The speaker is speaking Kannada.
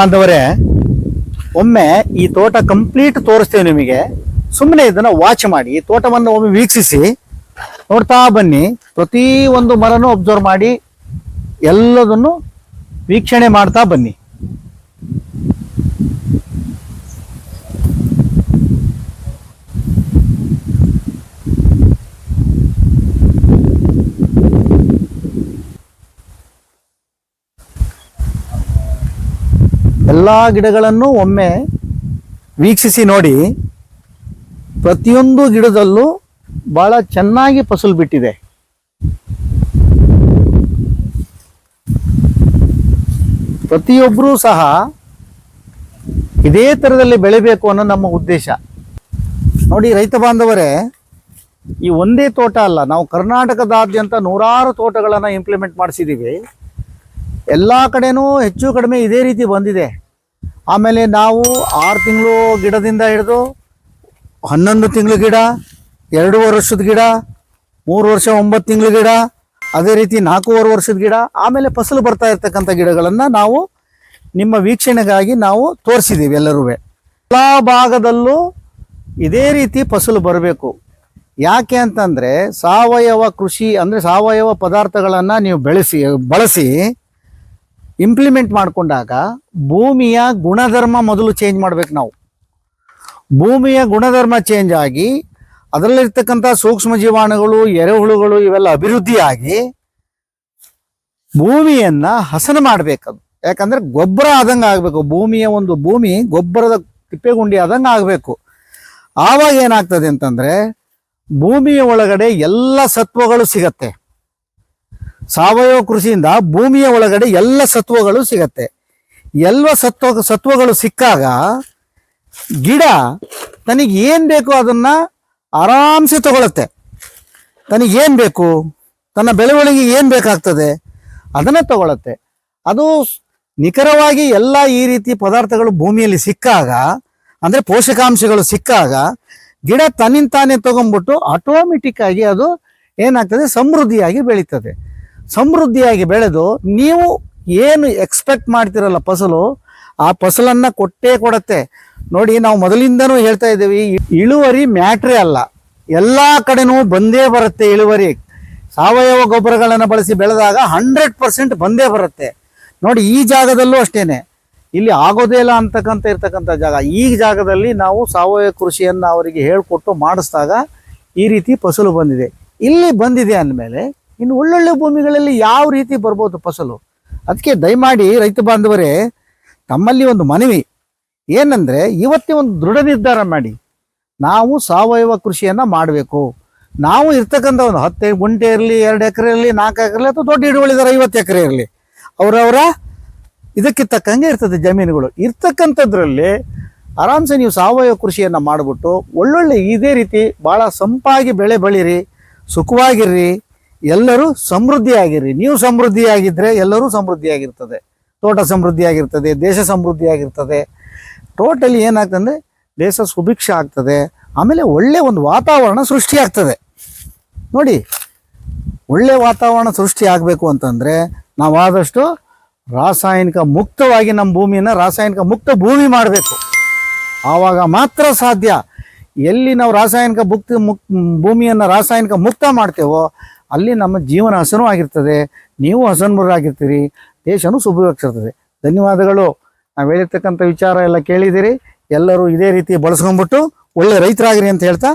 ಬಾಂಧವರೇ, ಒಮ್ಮೆ ಈ ತೋಟ ಕಂಪ್ಲೀಟ್ ತೋರಿಸ್ತೇವೆ ನಿಮಗೆ. ಸುಮ್ಮನೆ ಇದನ್ನ ವಾಚ್ ಮಾಡಿ, ಈ ತೋಟವನ್ನು ಒಮ್ಮೆ ವೀಕ್ಷಿಸಿ. ನೋಡ್ತಾ ಬನ್ನಿ, ಪ್ರತಿ ಒಂದು ಮರನೂ ಅಬ್ಸರ್ವ್ ಮಾಡಿ, ಎಲ್ಲದನ್ನು ವೀಕ್ಷಣೆ ಮಾಡ್ತಾ ಬನ್ನಿ. ಎಲ್ಲ ಗಿಡಗಳನ್ನು ಒಮ್ಮೆ ವೀಕ್ಷಿಸಿ ನೋಡಿ, ಪ್ರತಿಯೊಂದು ಗಿಡದಲ್ಲೂ ಬಹಳ ಚೆನ್ನಾಗಿ ಫಸಲು ಬಿಟ್ಟಿದೆ. ಪ್ರತಿಯೊಬ್ಬರೂ ಸಹ ಇದೇ ಥರದಲ್ಲಿ ಬೆಳಿಬೇಕು ಅನ್ನೋ ನಮ್ಮ ಉದ್ದೇಶ. ನೋಡಿ ರೈತ ಬಾಂಧವರೇ, ಈ ಒಂದೇ ತೋಟ ಅಲ್ಲ, ನಾವು ಕರ್ನಾಟಕದಾದ್ಯಂತ ನೂರಾರು ತೋಟಗಳನ್ನು ಇಂಪ್ಲಿಮೆಂಟ್ ಮಾಡಿಸಿದ್ದೀವಿ ಎಲ್ಲ ಕಡೆನೂ ಹೆಚ್ಚು ಕಡಿಮೆ ಇದೇ ರೀತಿ ಬಂದಿದೆ. ಆಮೇಲೆ ನಾವು ಆರು ತಿಂಗಳು ಗಿಡದಿಂದ ಹಿಡಿದು ಹನ್ನೊಂದು ತಿಂಗಳು ಗಿಡ, ಎರಡೂವರೆ ವರ್ಷದ ಗಿಡ, ಮೂರು ವರ್ಷ ಒಂಬತ್ತು ತಿಂಗಳು ಗಿಡ, ಅದೇ ರೀತಿ ನಾಲ್ಕೂವರೆ ವರ್ಷದ ಗಿಡ, ಆಮೇಲೆ ಫಸಲು ಬರ್ತಾ ಇರ್ತಕ್ಕಂಥ ಗಿಡಗಳನ್ನು ನಾವು ನಿಮ್ಮ ವೀಕ್ಷಣೆಗಾಗಿ ನಾವು ತೋರಿಸಿದ್ದೀವಿ ಎಲ್ಲರೂ ಎಲ್ಲ ಭಾಗದಲ್ಲೂ ಇದೇ ರೀತಿ ಫಸಲು ಬರಬೇಕು. ಯಾಕೆ ಅಂತಂದರೆ ಸಾವಯವ ಕೃಷಿ ಅಂದರೆ ಸಾವಯವ ಪದಾರ್ಥಗಳನ್ನು ನೀವು ಬೆಳೆಸಿ, ಬಳಸಿ ಇಂಪ್ಲಿಮೆಂಟ್ ಮಾಡಿಕೊಂಡಾಗ ಭೂಮಿಯ ಗುಣಧರ್ಮ ಮೊದಲು ಚೇಂಜ್ ಮಾಡ್ಬೇಕು ನಾವು. ಭೂಮಿಯ ಗುಣಧರ್ಮ ಚೇಂಜ್ ಆಗಿ ಅದರಲ್ಲಿರ್ತಕ್ಕಂಥ ಸೂಕ್ಷ್ಮ ಜೀವಾಣುಗಳು, ಎರೆಹುಳುಗಳು ಇವೆಲ್ಲ ಅಭಿವೃದ್ಧಿಯಾಗಿ ಭೂಮಿಯನ್ನ ಹಸನ ಮಾಡ್ಬೇಕದು. ಯಾಕಂದ್ರೆ ಗೊಬ್ಬರ ಆದಂಗೆ ಆಗಬೇಕು. ಭೂಮಿಯ ಒಂದು ಭೂಮಿ ಗೊಬ್ಬರದ ತಿಪ್ಪೆಗುಂಡಿ ಆದಂಗೆ ಆಗಬೇಕು. ಆವಾಗ ಏನಾಗ್ತದೆ ಅಂತಂದ್ರೆ ಭೂಮಿಯ ಒಳಗಡೆ ಎಲ್ಲ ಸತ್ವಗಳು ಸಿಗತ್ತೆ. ಸಾವಯವ ಕೃಷಿಯಿಂದ ಭೂಮಿಯ ಒಳಗಡೆ ಎಲ್ಲ ಸತ್ವಗಳು ಸಿಗತ್ತೆ. ಎಲ್ಲ ಸತ್ವ, ಸತ್ವಗಳು ಸಿಕ್ಕಾಗ ಗಿಡ ತನಗೆ ಏನು ಬೇಕು ಅದನ್ನ ಆರಾಮ್ಸೆ ತಗೊಳತ್ತೆ. ತನಗೆ ಏನು ಬೇಕು, ತನ್ನ ಬೆಳವಣಿಗೆ ಏನು ಬೇಕಾಗ್ತದೆ ಅದನ್ನ ತಗೊಳತ್ತೆ. ಅದು ನಿಖರವಾಗಿ ಎಲ್ಲ ಈ ರೀತಿ ಪದಾರ್ಥಗಳು ಭೂಮಿಯಲ್ಲಿ ಸಿಕ್ಕಾಗ, ಅಂದ್ರೆ ಪೋಷಕಾಂಶಗಳು ಸಿಕ್ಕಾಗ ಗಿಡ ತನ್ನಿಂತಾನೇ ತಗೊಂಡ್ಬಿಟ್ಟು ಆಟೋಮೆಟಿಕ್ ಆಗಿ ಅದು ಏನಾಗ್ತದೆ, ಸಮೃದ್ಧಿಯಾಗಿ ಬೆಳೀತದೆ. ಸಮೃದ್ಧಿಯಾಗಿ ಬೆಳೆದು ನೀವು ಏನು ಎಕ್ಸ್ಪೆಕ್ಟ್ ಮಾಡ್ತಿರಲ್ಲ ಫಸಲು, ಆ ಫಸಲನ್ನು ಕೊಟ್ಟೇ ಕೊಡತ್ತೆ. ನೋಡಿ, ನಾವು ಮೊದಲಿಂದನೂ ಹೇಳ್ತಾ ಇದ್ದೀವಿ, ಇಳುವರಿ ಮ್ಯಾಟ್ರೇ ಅಲ್ಲ. ಎಲ್ಲ ಕಡೆನೂ ಬಂದೇ ಬರುತ್ತೆ ಇಳುವರಿ. ಸಾವಯವ ಗೊಬ್ಬರಗಳನ್ನು ಬಳಸಿ ಬೆಳೆದಾಗ ಹಂಡ್ರೆಡ್ ಪರ್ಸೆಂಟ್ ಬಂದೇ ಬರುತ್ತೆ. ನೋಡಿ, ಈ ಜಾಗದಲ್ಲೂ ಅಷ್ಟೇನೆ. ಇಲ್ಲಿ ಆಗೋದೇ ಇಲ್ಲ ಅಂತಕ್ಕಂಥ, ಇರ್ತಕ್ಕಂಥ ಜಾಗ. ಈ ಜಾಗದಲ್ಲಿ ನಾವು ಸಾವಯವ ಕೃಷಿಯನ್ನು ಅವರಿಗೆ ಹೇಳಿಕೊಟ್ಟು ಮಾಡಿಸಿದಾಗ ಈ ರೀತಿ ಫಸಲು ಬಂದಿದೆ. ಇಲ್ಲಿ ಬಂದಿದೆ ಅಂದಮೇಲೆ ಇನ್ನು ಒಳ್ಳೊಳ್ಳೆ ಭೂಮಿಗಳಲ್ಲಿ ಯಾವ ರೀತಿ ಬರ್ಬೋದು ಫಸಲು? ಅದಕ್ಕೆ ದಯಮಾಡಿ ರೈತ ಬಾಂಧವರೇ, ತಮ್ಮಲ್ಲಿ ಒಂದು ಮನವಿ. ಏನಂದ್ರೆ ಇವತ್ತೇ ಒಂದು ದೃಢ ನಿರ್ಧಾರ ಮಾಡಿ. ನಾವು ಸಾವಯವ ಕೃಷಿಯನ್ನ ಮಾಡಬೇಕು. ನಾವು ಇರ್ತಕ್ಕಂಥ ಒಂದು ಹತ್ತು ಗುಂಟೆ ಇರಲಿ, ಎರಡು ಎಕರೆ ಇರಲಿ, ನಾಲ್ಕು ಎಕರೆ ಇರಲಿ, ಅಥವಾ ದೊಡ್ಡ ಹಿಡುವಳಿದಾರ ಐವತ್ತು ಎಕರೆ ಇರಲಿ, ಅವರವರ ಇದಕ್ಕೆ ತಕ್ಕಂಗೆ ಇರ್ತದೆ ಜಮೀನುಗಳು. ಇರ್ತಕ್ಕಂಥದ್ರಲ್ಲಿ ಆರಾಮ್ಸೆ ನೀವು ಸಾವಯವ ಕೃಷಿಯನ್ನು ಮಾಡಿಬಿಟ್ಟು ಒಳ್ಳೊಳ್ಳೆ ಇದೇ ರೀತಿ ಭಾಳ ಸಂಪಾಗಿ ಬೆಳೆ ಬೆಳೀರಿ, ಸುಖವಾಗಿರ್ರಿ. ಎಲ್ಲರೂ ಸಮೃದ್ಧಿಯಾಗಿರಿ. ನೀವು ಸಮೃದ್ಧಿಯಾಗಿದ್ದರೆ ಎಲ್ಲರೂ ಸಮೃದ್ಧಿಯಾಗಿರ್ತದೆ. ತೋಟ ಸಮೃದ್ಧಿಯಾಗಿರ್ತದೆ, ದೇಶ ಸಮೃದ್ಧಿಯಾಗಿರ್ತದೆ. ಟೋಟಲಿ ಏನಾಗ್ತದೆ? ಅಂದರೆ ದೇಶ ಸುಭಿಕ್ಷ ಆಗ್ತದೆ. ಆಮೇಲೆ ಒಳ್ಳೆ ಒಂದು ವಾತಾವರಣ ಸೃಷ್ಟಿಯಾಗ್ತದೆ ನೋಡಿ, ಒಳ್ಳೆ ವಾತಾವರಣ ಸೃಷ್ಟಿ ಆಗಬೇಕು ಅಂತಂದರೆ ನಾವು ಆದಷ್ಟು ರಾಸಾಯನಿಕ ಮುಕ್ತವಾಗಿ ನಮ್ಮ ಭೂಮಿಯನ್ನು ರಾಸಾಯನಿಕ ಮುಕ್ತ ಭೂಮಿ ಮಾಡಬೇಕು. ಆವಾಗ ಮಾತ್ರ ಸಾಧ್ಯ. ಎಲ್ಲಿ ನಾವು ರಾಸಾಯನಿಕ ಮುಕ್ತ ಮುಕ್ ಭೂಮಿಯನ್ನು ರಾಸಾಯನಿಕ ಮುಕ್ತ ಮಾಡ್ತೇವೋ ಅಲ್ಲಿ ನಮ್ಮ ಜೀವನ ಹಸನು ಆಗಿರ್ತದೆ. ನೀವು ಹಸನ್ಮುರಾಗಿರ್ತೀರಿ ದೇಶನೂ ಶುಭವಾಗಿರ್ತದೆ ಧನ್ಯವಾದಗಳು. ನಾವು ಹೇಳಿರ್ತಕ್ಕಂಥ ವಿಚಾರ ಎಲ್ಲ ಕೇಳಿದಿರಿ. ಎಲ್ಲರೂ ಇದೇ ರೀತಿ ಬಳಸ್ಕೊಂಡ್ಬಿಟ್ಟು ಒಳ್ಳೆ ರೈತರಾಗಿರಿ ಅಂತ ಹೇಳ್ತಾ